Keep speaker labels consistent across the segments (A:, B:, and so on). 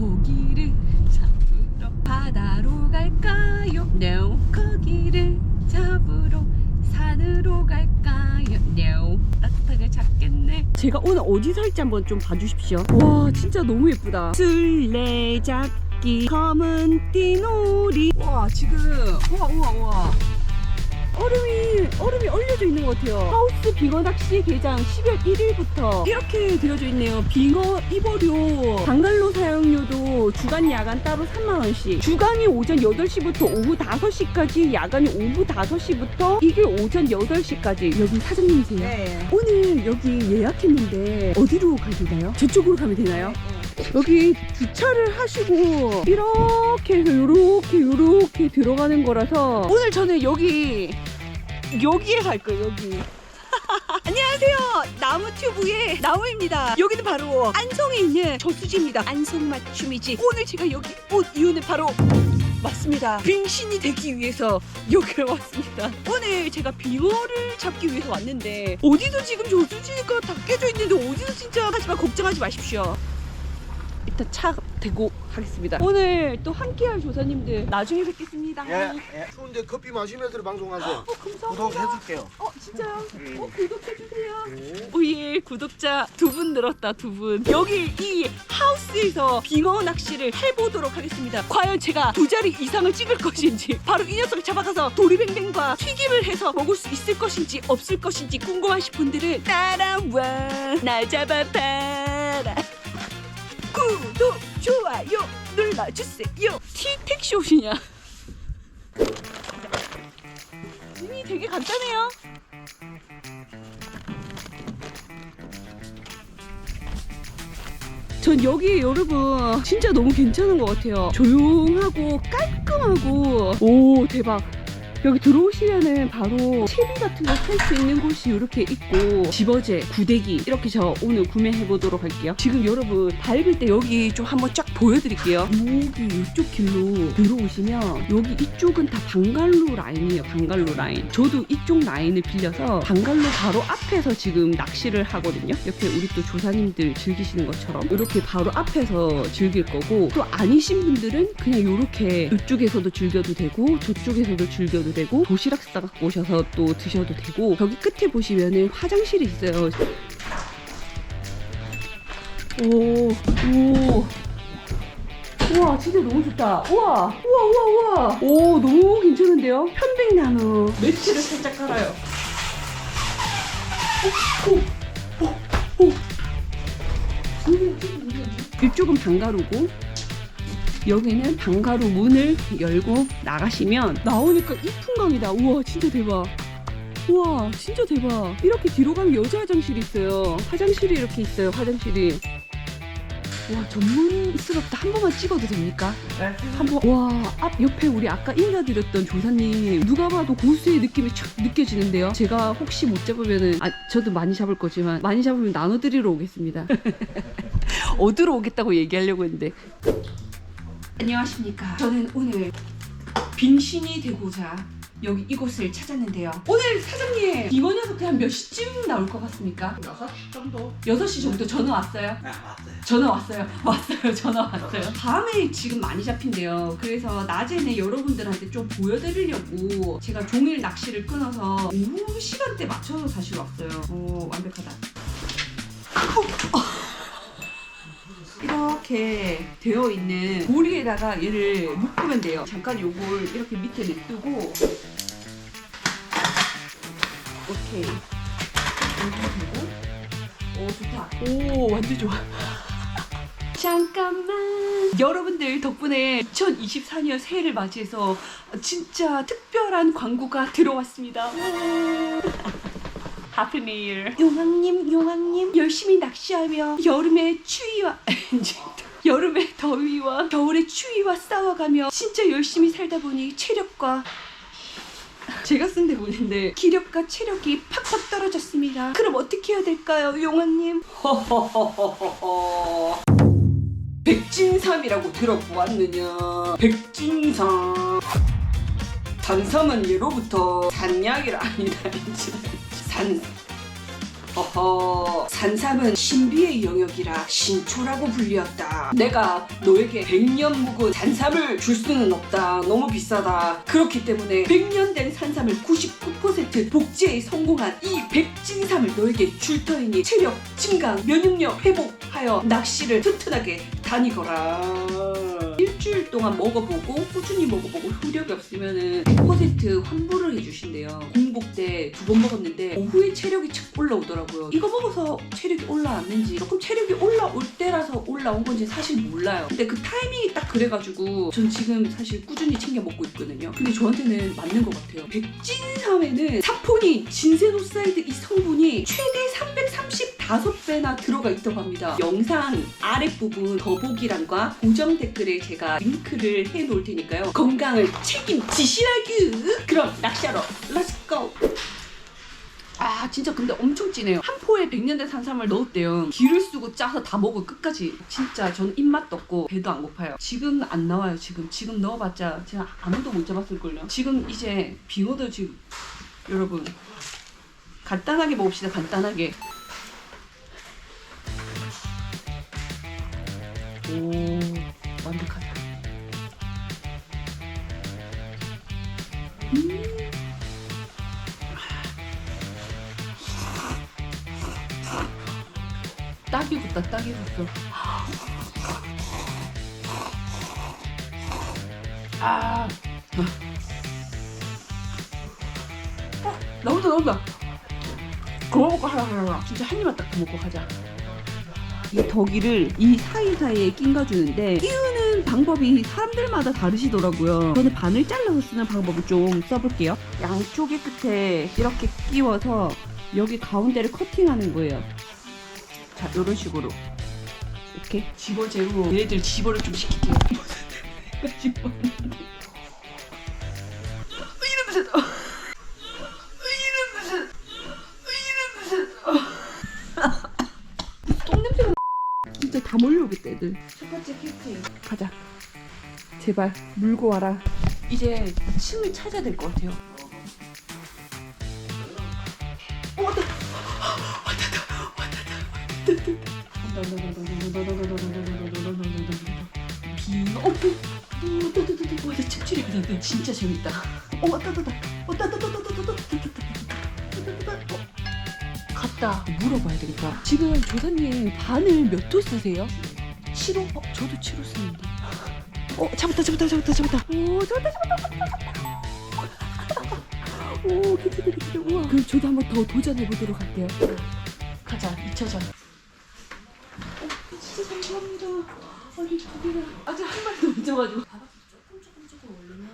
A: 고기를 잡으러 바다로 갈까요? No. 고기를 잡으러 산으로 갈까요? No. 따뜻하게 잡겠네. 제가 오늘 어디 살지 한번 좀 봐주십시오. 와 진짜 너무 예쁘다. 술래 잡기 검은 띠놀이. 와 지금 우와 우와 우와. 얼음이 얼음이 얼려져 있는 것 같아요. 하우스 빙어 낚시 개장 10월 1일부터 이렇게 되어져 있네요. 빙어 입어료, 방갈로 사용료도 주간 야간 따로 3만 원씩. 주간이 오전 8시부터 오후 5시까지, 야간이 오후 5시부터 이게 오전 8시까지. 여기 사장님이세요?
B: 네.
A: 오늘 여기 예약했는데 어디로 가야 되나요? 저쪽으로 가면 되나요? 여기 주차를 하시고 이렇게 해서 요렇게 요렇게 들어가는 거라서 오늘 저는 여기 여기에 갈 거예요 여기. 안녕하세요. 나무 튜브의 나무입니다. 여기는 바로 안성에 있는 저수지입니다. 안성 맞춤이지. 오늘 제가 여기 온 이유는 바로 맞습니다. 빙신이 되기 위해서 여기를 왔습니다. 오늘 제가 빙어를 잡기 위해서 왔는데 어디서 지금 저수지가 다 깨져 있는데 어디서 진짜 하지만 걱정하지 마십시오 일단 차 대고 하겠습니다. 오늘 또 함께할 조사님들 나중에 뵙겠습니다.
B: 예, 예. 추운데 커피 마시면서 방송하세요.
A: 어, 감사합니다.
B: 구독해줄게요.
A: 어, 진짜요?
B: 음.
A: 어, 구독해주세요.
B: 네.
A: 오예, 구독자 두 분 늘었다, 두 분. 여기 이 하우스에서 빙어 낚시를 해보도록 하겠습니다. 과연 제가 두 자리 이상을 찍을 것인지, 바로 이 녀석을 잡아가서 도리뱅뱅과 튀김을 해서 먹을 수 있을 것인지, 없을 것인지 궁금하신 분들은 따라와, 나 잡아봐라. 구독, 좋아요 눌러주세요. 티택시 옷이냐? 이미 되게 간단해요. 전 여기 여러분 진짜 너무 괜찮은 것 같아요. 조용하고 깔끔하고 오 대박. 여기 들어오시면은 바로 채비 같은 거 살 수 있는 곳이 이렇게 있고 집어제, 구데기 이렇게 저 오늘 구매해 보도록 할게요. 지금 여러분 밟을 때 여기 좀 한번 쫙 보여드릴게요. 여기 이쪽 길로 들어오시면 여기 이쪽은 다 방갈로 라인이에요. 방갈로 라인. 저도 이쪽 라인을 빌려서 방갈로 바로 앞에서 지금 낚시를 하거든요. 옆에 우리 또 조사님들 즐기시는 것처럼 이렇게 바로 앞에서 즐길 거고 또 아니신 분들은 그냥 이렇게 이쪽에서도 즐겨도 되고 저쪽에서도 즐겨도 되고 도시락 싸갖고 오셔서 또 드셔도 되고 저기 끝에 보시면은 화장실이 있어요. 오, 오. 우와, 진짜 너무 좋다. 우와, 우와, 우와, 우와. 오, 너무 괜찮은데요? 편백나무. 매트를 살짝 깔아요. 오, 오, 오, 오. 이쪽은 방가루고 여기는 방가루 문을 열고 나가시면 나오니까 이풍강이다. 우와 진짜 대박. 우와 진짜 대박. 이렇게 뒤로 가면 여자 화장실이 있어요. 화장실이 이렇게 있어요. 화장실이. 와 전문스럽다. 한 번만 찍어도 됩니까?
B: 네.
A: 한번 와앞 옆에 우리 아까 인사드렸던 조사님 누가 봐도 고수의 느낌이 촥 느껴지는데요. 제가 혹시 못 잡으면은 아 저도 많이 잡을 거지만 많이 잡으면 나눠드리러 오겠습니다. 어디로 오겠다고 얘기하려고 했는데 안녕하십니까. 저는 오늘 빙신이 되고자 여기 이곳을 찾았는데요. 오늘 사장님 이거 녀석 한몇 시쯤 나올 것 같습니까?
B: 6시 정도?
A: 6시 정도 전화 왔어요?
B: 네, 왔어요.
A: 전화 왔어요. 왔어요. 전화 왔어요. 밤에 지금 많이 잡힌대요. 그래서 낮에는 여러분들한테 좀 보여드리려고 제가 종일 낚시를 끊어서 오후 시간대 맞춰서 다시 왔어요. 오, 완벽하다. 이렇게 되어 있는 고리에다가 얘를 묶으면 돼요. 잠깐 요걸 이렇게 밑에 냅두고 오케이. 되고 오 좋다. 오 완전 좋아. 잠깐만. 여러분들 덕분에 2024년 새해를 맞이해서 진짜 특별한 광고가 들어왔습니다. 하피 뉴 용왕님, 용왕님 열심히 낚시하며 여름의 추위와 여름의 더위와 겨울의 추위와 싸워가며 진짜 열심히 살다 보니 체력과 제가 쓴 대본인데 기력과 체력이 팍팍 떨어졌습니다. 그럼 어떻게 해야 될까요, 용왕님? 허허허허허. 백진삼이라고 들어보았느냐? 백진삼. 산삼은 예로부터 산약이라 아니다. 산. 허허. 산삼은 신비의 영역이라 신초라고 불리었다. 내가 너에게 100년 묵은 산삼을 줄 수는 없다. 너무 비싸다. 그렇기 때문에 100년 된 산삼을 99% 복제에 성공한 이 백진삼을 너에게 줄 터이니 체력 증강 면역력 회복하여 낚시를 튼튼하게 다니거라 동안 먹어보고 꾸준히 먹어보고 효력이 없으면은 100% 환불을 해주신대요. 공복 때 두 번 먹었는데 오후에 체력이 착 올라오더라고요. 이거 먹어서 체력이 올라왔는지 조금 체력이 올라올 때라서 올라온 건지 사실 몰라요. 근데 그 타이밍이 딱 그래가지고 전 지금 사실 꾸준히 챙겨 먹고 있거든요. 근데 저한테는 맞는 것 같아요. 백진삼에는 사포닌, 진세노사이드 이 성분이 최대 335배나 들어가 있다고 합니다. 영상 아랫부분 더보기란과 고정 댓글에 제가 링크 를 해놓을 테니까요. 건강을 책임지시라규! 그럼 낚시하러 렛츠고! 아 진짜 근데 엄청 진해요. 한 포에 100년대 산삼을 넣었대요. 기를 쓰고 짜서 다 먹어 끝까지. 진짜 저는 입맛도 없고 배도 안 고파요. 지금 안 나와요 지금. 지금 넣어봤자 제가 아무도 못 잡았을걸요. 지금 이제 빙어도 지금 여러분. 간단하게 먹읍시다 간단하게. 오 딱이 붙다 딱이 붙어. 아. 어, 나온다 나온다. 그거 먹고 하자 하자 진짜 한 입만 딱 먹고 가자. 이 덕이를 이 사이사이에 낑가주는데 끼우는 방법이 사람들마다 다르시더라고요. 저는 반을 잘라서 쓰는 방법을 좀 써볼게요. 양쪽의 끝에 이렇게 끼워서 여기 가운데를 커팅하는 거예요 자, 이런 식으로 이렇게 집어 재고 얘네들 집어를 좀 시킬게요. 집어. 어, 이런 무슨? 어. 어, 진짜 다 몰려오겠다 애들. 첫 번째 캐스팅 가자. 제발 물고 와라. 이제 침을 찾아야 될 것 같아요. 어 빙어 와, 나 cep질이 가는데 진짜 재밌다. 어, 왔다, 왔다, 왔다, 왔다, 왔다, 왔다, 왔다, 왔다, 왔다, 어, 갔다. 물어봐야 되겠다. 지금 조사님 바늘 몇호 쓰세요? 7호? 어, 저도 7호 쓰는데. 어, 잡았다, 잡았다, 잡았다, 잡았다. 오, 잡았다, 잡았다, 잡았다. 오, 괜찮다, 괜찮다. 우와. 그럼 저도 한번 더 도전해 보도록 할게요. 가자, 2차전. 진짜 감사합니다. 아니 두 개를 아직 한 마리도 못 잡아줘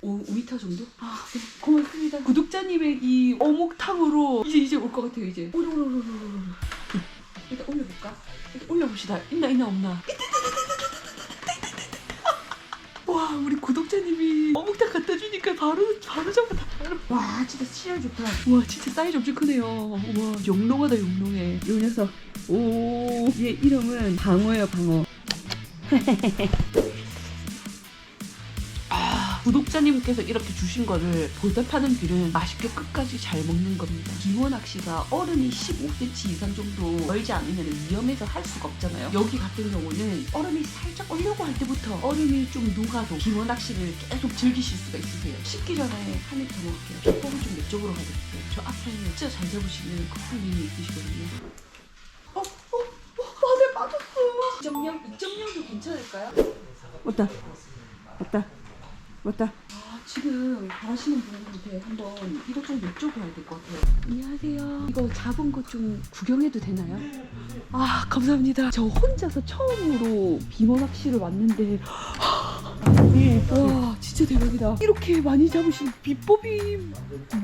A: 5, 5m 정도? 아, 네. 고맙습니다. 구독자님의 이 어묵탕으로 이제 이제 올 것 같아요, 이제. 오르오르오르오르. 일단 올려볼까? 일단 올려봅시다. 있나, 있나, 없나. 와, 우리 구독자님이 어묵탕 갖다 주니까 바로, 바로 잡았다. 와, 진짜 시야 좋다. 와, 진짜 사이즈 엄청 크네요. 와, 영롱하다, 영롱해. 요 녀석. 오, 얘 이름은 방어예요, 방어. 아, 구독자님께서 이렇게 주신 거를 보답하는 빌은 맛있게 끝까지 잘 먹는 겁니다. 기모 낚시가 어른이 15cm 이상 정도 멀지 않으면 위험해서 할 수가 없잖아요. 여기 같은 경우는 얼음이 살짝 얼려고 할 때부터 얼음이 좀 녹아도 기모 낚시를 계속 즐기실 수가 있으세요. 식기 전에 한 입 더 먹을게요. 비법을 좀 내쪽으로 가드릴게요. 저 앞에 진짜 잘 잡으시는 커플님이 있으시거든요. 어, 어, 어, 바늘 빠졌어. 2.0, 2.0도 괜찮을까요? 왔다, 왔다, 왔다. 아, 지금 잘하시는 분한테 한번 이것 좀 여쭤봐야 될 것 같아요. 안녕하세요. 이거 잡은 거 좀 구경해도 되나요? 아, 감사합니다. 저 혼자서 처음으로 빙어 낚시를 왔는데 와 진짜 대박이다. 이렇게 많이 잡으신 비법이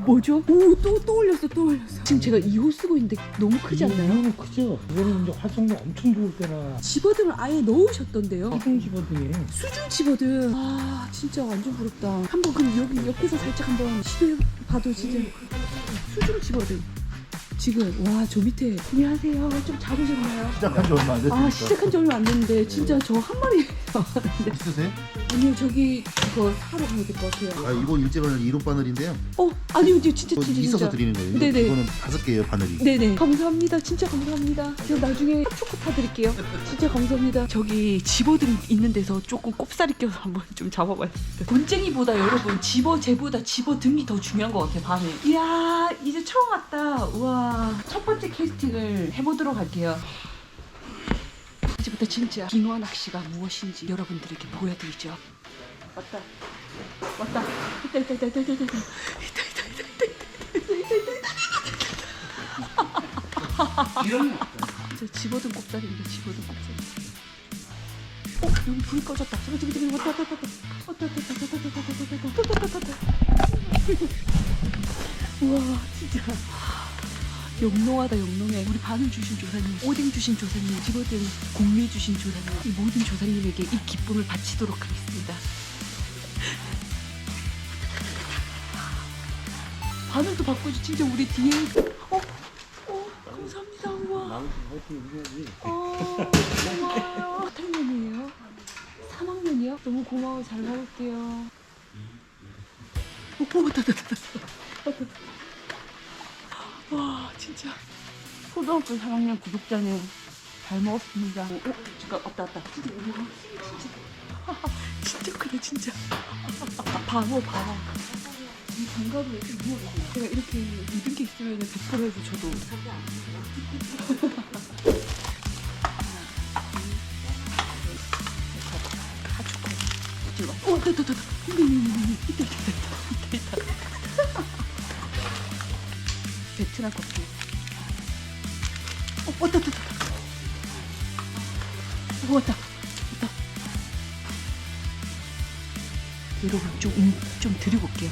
A: 뭐죠? 오 또 또 올렸어 또 올렸어. 지금 제가 2호 쓰고 있는데 너무 크지 않나요?
C: 너무 크죠? 이거는 이제 활성도 엄청 좋을 때나
A: 집어등을 아예 넣으셨던데요?
C: 수중 집어등에.
A: 수중 집어등. 아 진짜 완전 부럽다. 한번 그럼 여기 옆에서 살짝 한번 시도해봐도 진짜. 수중 집어등. 지금 와 저 밑에 안녕하세요. 좀 잡으셨나요?
C: 시작한 지 얼마 안 됐으니까.
A: 아 시작한 지 얼마 안 됐는데 진짜 저 한 마리.
C: 있으세요?
A: 아니요 저기 그거 사러 가야 될 것 같아요.
D: 아, 이번 일제가는 1호 바늘인데요.
A: 어 아니요 진짜 진짜
D: 이거
A: 진짜
D: 있어서
A: 진짜.
D: 드리는 거예요. 이거,
A: 네네.
D: 이거는 다섯 개예요 바늘이.
A: 네네. 감사합니다. 진짜 감사합니다. 제가 나중에 초코 타드릴게요. 진짜 감사합니다. 저기 집어등 있는 데서 조금 꼽사리 껴서 한번 좀 잡아봤습니다. 곤쟁이보다 여러분 집어 제보다 집어 등이 더 중요한 것 같아요 바늘 이야 이제 처음 왔다. 우와. 첫 번째 캐스팅을 해보도록 할게요 이제부터 진짜 빙어 낚시가 무엇인지 여러분들에게 보여드리죠 왔다 왔다 있다 있다 있다 있다 있다 있다 있다 있다 있다 있다 저 집어든 꼽사리입니다. 집어든 꼽사리. 어 여기 불이 꺼졌다. 저기 저기 저기 왔다 왔다 왔다 왔다 왔다 왔다 왔다 왔다 왔다 왔다 우와 진짜 영롱하다 영롱해. 우리 바늘 주신 조사님, 오뎅 주신 조사님, 집어든 공미 주신 조사님, 이 모든 조사님에게 이 기쁨을 바치도록 하겠습니다. 바늘도 바꾸지 진짜 우리 뒤에 어? 어 감사합니다 우와 어, 고마워요. 4학년이에요? 3학년이요? 너무 고마워. 잘 먹을게요. 오, 왔다, 왔다, 왔다, 왔다. 와, 진짜. 초등학교 3학년 구독자님, 잘 먹었습니다. 오, 오, 잠깐, 왔다, 왔다. 진짜, 크다, 진짜. 방어, 방어. 이 장갑을 이렇게 누워보세요. 제가 이렇게 묻은 게 있으면 100% 해도 저도. 가죽 들어. 어, 됐다, 됐다. 있다, 있다, 있다, 있다, 있다. 베트남 커피. 어, 왔다, 왔다, 왔다. 어, 왔다, 왔다. 여러분 좀, 음, 좀 드리고 올게요.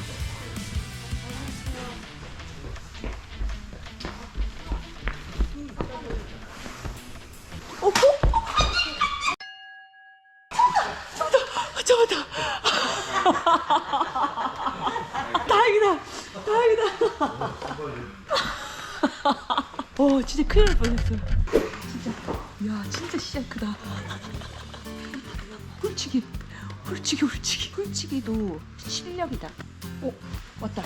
A: 어, 진짜 큰일 날 뻔했어요. 진짜. 야, 진짜 시작 크다. 훌치기. 훌치기, 훌치기. 훌치기도 실력이다. 어, 왔다.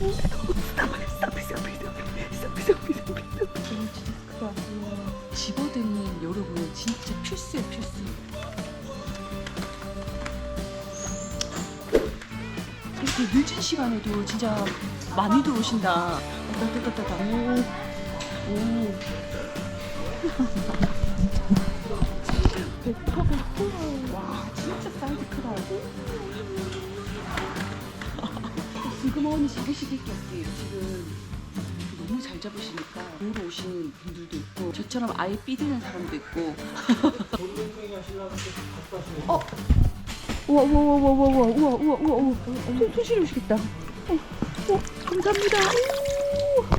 A: 오, 쌍피, 쌍피, 쌍피, 쌍피, 쌍피, 쌍피. 오, 진짜 크다. 우와. 집어드는 여러분 진짜 필수예요, 필수. 이렇게 늦은 시간에도 진짜 많이 들어오신다. 갔다 갔다. 오. 오. 와 진짜 사이즈 크다. 지금 어머니 잡으시길 게 없게요. 지금 너무 잘 잡으시니까 보러 오시는 분들도 있고 저처럼 아예 삐드는 사람도 있고. 어. 우와 우와 우와 우와 우와 우와 우와 우와 우와 손 손실이 오시겠다. 어, 어 감사합니다.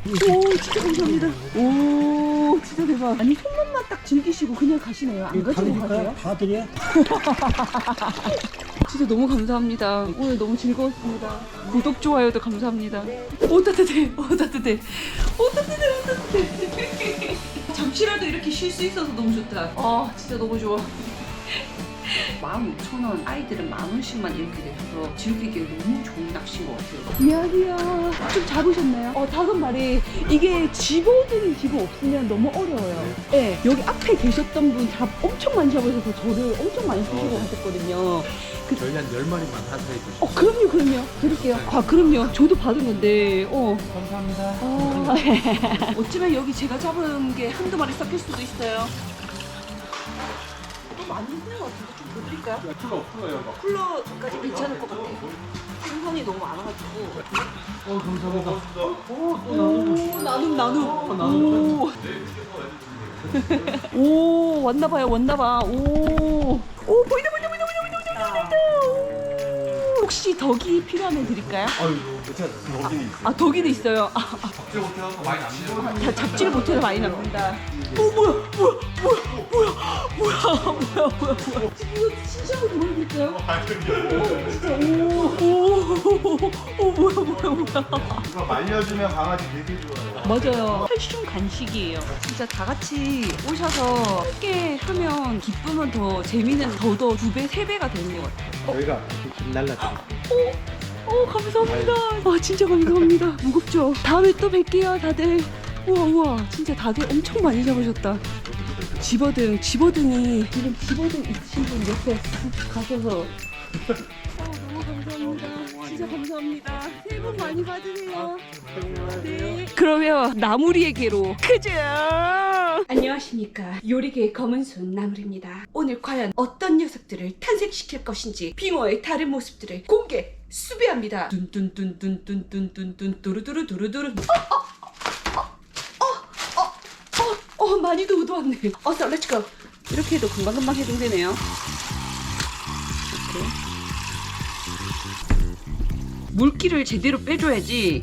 A: 오, 오 진짜 감사합니다. 오 진짜 대박. 아니 손맛만 딱 즐기시고 그냥 가시네요. 안 가지고 가세요?
C: 다 드려?
A: 진짜 너무 감사합니다. 오늘 너무 즐거웠습니다. 구독 좋아요도 감사합니다. 오 따뜻해, 오 따뜻해, 오 따뜻해, 오 따뜻해. 잠시라도 이렇게 쉴 수 있어서 너무 좋다. 아 진짜 너무 좋아. 15,000원 아이들은 만 원씩만 이렇게 내서 즐기기에 너무 좋은 낚시인 것 같아요. 이야기야. 좀 잡으셨나요? 어 다섯 마리. 이게 집어드는 집어 없으면 너무 어려워요. 네 여기 앞에 계셨던 분 잡 엄청 많이 잡으셔서 저를 엄청 많이 쓰시고 가셨거든요.
E: 저희 한 10마리만 사서해 주시죠.
A: 어 그럼요 그럼요 드릴게요. 아 그럼요. 저도 받은 건데 어.
C: 감사합니다.
A: 아, 어쩌면 여기 제가 잡은 게 한두 마리 섞일 수도 있어요. 좀 많이 힘든 것 같은데 좀 더 드릴까요?
E: 쿨러, 쿨러요. 막.
A: 쿨러까지 괜찮을 것 같아요. 생선이 너무 많아가지고.
C: 어, 감사합니다.
A: 오, 나눔, 나눔. 오. 오, 왔나봐요, 왔나봐. 오. 혹시 덕이 필요하면 드릴까요?
E: 아유 괜찮아. 여기는 있어.
A: 아 덕이도 있어요. 아,
E: 갑자기 못해서 많이 남네요.
A: 자, 잡지를 못해서 많이 납니다. 어 뭐야 뭐야 뭐야 뭐야 뭐야 뭐야 뭐야 이거 진짜로 보여드릴까요? 어, 진짜 오오오 뭐야 뭐야 뭐야
D: 이거 말려주면 강아지 되게 좋아요.
A: 맞아요 팔순 간식이에요 진짜 다 같이 오셔서 함께 하면 기쁨은 더 재미는 더더 두 배 세 배가 되는 것 같아요
E: 저희가 이렇게 좀 날라드릴게 요.
A: 어 감사합니다. 와 진짜 감사합니다. 무겁죠? 다음에 또 뵐게요 다들. 우와 우와. 진짜 다들 엄청 많이 잡으셨다. 집어등 집어등이. 지금 집어등 있으신 분 옆에 가셔서. 어, 너무 감사합니다. 진짜 감사합니다. 새해 복 많이 받으세요. 네. 그러면 나무리에게로. 크자 안녕하십니까 요리계의 검은손 나무리입니다 오늘 과연 어떤 녀석들을 탄생시킬 것인지 빙어의 다른 모습들을 공개 수배합니다 뚠뚠뚠뚠뚠뚠뚠 두루두루 두루두루 어, 어, 많이도 얻어왔네. 어서 렛츠고. 이렇게 해도 금방금방 해동되네요. 이렇게. 물기를 제대로 빼줘야지.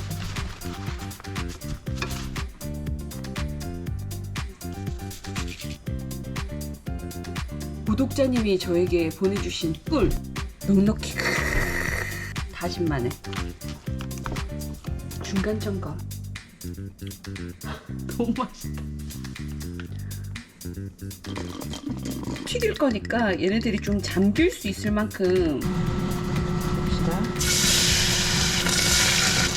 A: 구독자님이 저에게 보내주신 꿀 넉넉히 다진마늘 중간 점검 너무 맛있다. 튀길 거니까 얘네들이 좀 잠길 수 있을 만큼 봅시다.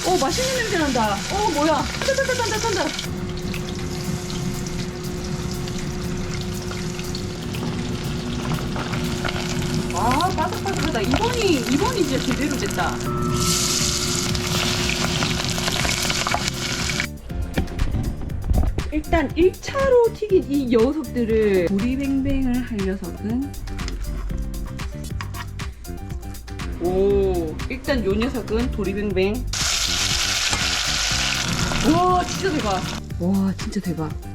A: 오 맛있는 냄새 난다. 어 뭐야? 탄다 탄다 탄다 탄다. 아 바삭바삭하다. 이번이 이번이 진짜 제대로 됐다. 일단 1차로 튀긴 이 녀석들을 보리뱅뱅을 할 녀석은 오 일단 요 녀석은 도리뱅뱅 와 진짜 대박 와 진짜 대박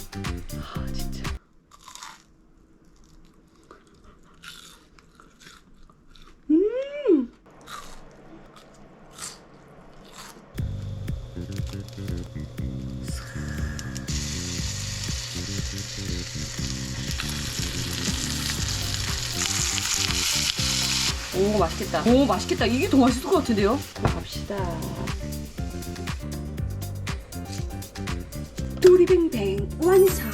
A: 오 맛있겠다. 오 맛있겠다. 이게 더 맛있을 것 같은데요? 갑시다. 도리뱅뱅 완성.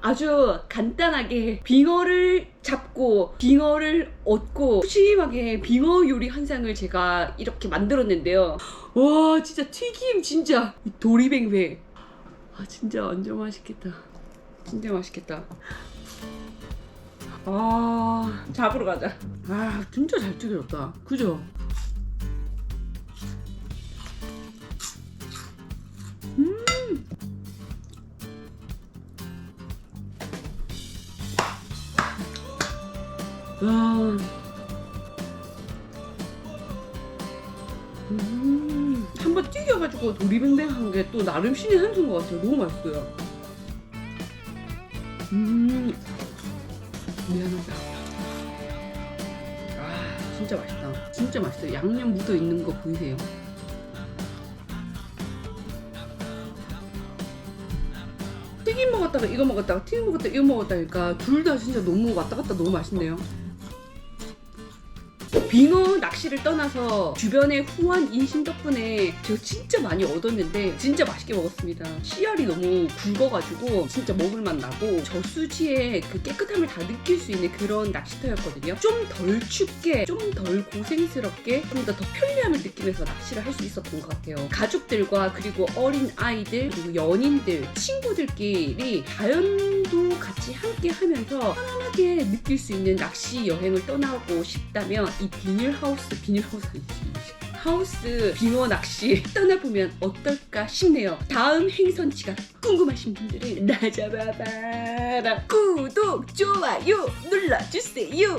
A: 아주 간단하게 빙어를 잡고 빙어를 얻고 푸짐하게 빙어 요리 한 상을 제가 이렇게 만들었는데요. 와 진짜 튀김 진짜 이 도리뱅뱅. 아 진짜 완전 맛있겠다. 진짜 맛있겠다. 아 잡으러 가자. 아 진짜 잘 튀겨졌다. 그죠? 음. 와. 음. 한번 튀겨가지고 도리뱅뱅한 게 또 나름 신의 한 수인 것 같아요. 너무 맛있어요. 진짜 맛있다. 진짜 맛있어요. 양념 묻어 있는 거 보이세요? 튀김 먹었다가 이거 먹었다가 튀김 먹었다가 이거 먹었다니까 둘 다 진짜 너무 왔다 갔다 너무 맛있네요. 빙어 낚시를 떠나서 주변의 후한 인심 덕분에 제가 진짜 많이 얻었는데 진짜 맛있게 먹었습니다. 씨알이 너무 굵어가지고 진짜 먹을맛 나고 저 수지의 그 깨끗함을 다 느낄 수 있는 그런 낚시터였거든요. 좀 덜 춥게, 좀 덜 고생스럽게, 좀 더 더 편리함을 느끼면서 낚시를 할 수 있었던 것 같아요. 가족들과 그리고 어린 아이들 그리고 연인들, 친구들끼리 자연도 같이 함께 하면서 편안하게 느낄 수 있는 낚시 여행을 떠나고 싶다면 이 비닐하우스, 비닐하우스. 하우스 빙어 낚시 떠나보면 어떨까 싶네요. 다음 행선지가 궁금하신 분들은 나 잡아봐라 구독, 좋아요 눌러주세요.